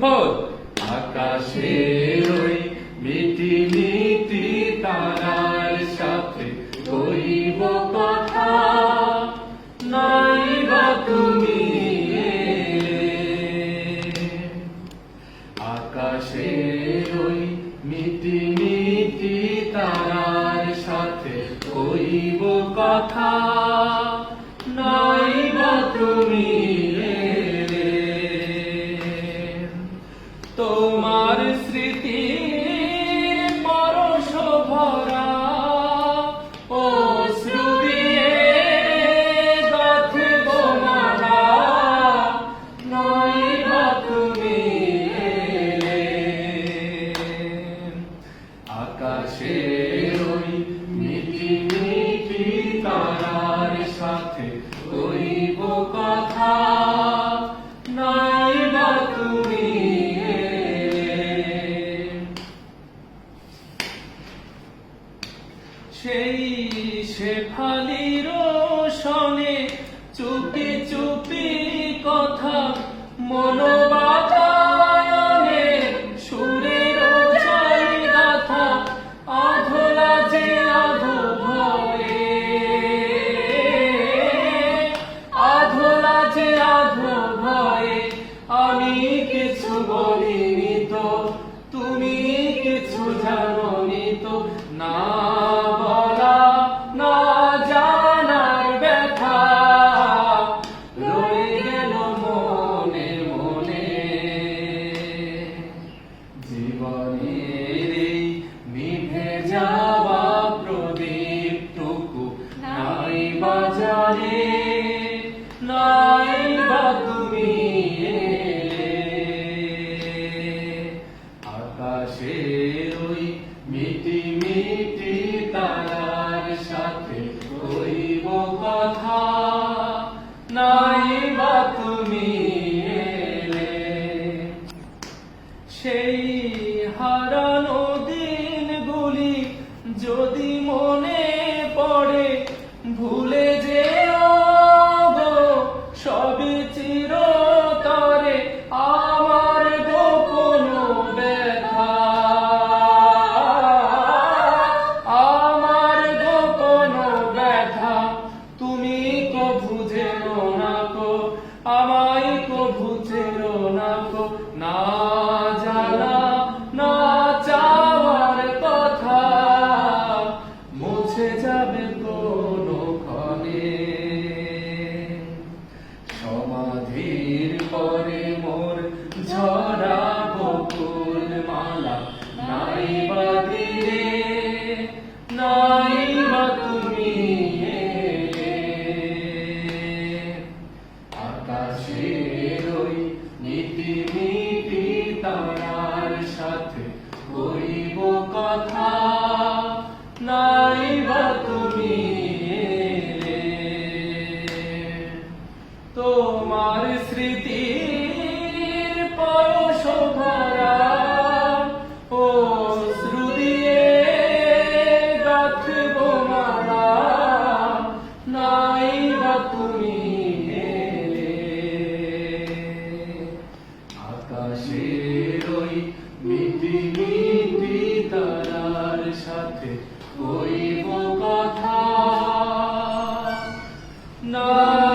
বিপদ। আকাশের ওই মিটি মিটি তারার সাথে কইব কথা। নাই বা তুমি এলে। আকাশের ওই মিটি মিটি তারার সাথে কইব কথা। নাই বা তুমি তোমার শেফালির রোশনে চুপি চুপি কথা মনোবাতায়নে বাজারে, নাই বা তুমি এলে। আকাশের ওই মিটি মিটি তারার সাথে কইব কথা, নাই বা তুমি। সেই হারানো দিনগুলি যদি মনে ভুলে যেও সাথে কইব কথা নাই বা তুমি তোমার মালা নাই তুমি মিটি তারার সাথে কইব কথা। নাই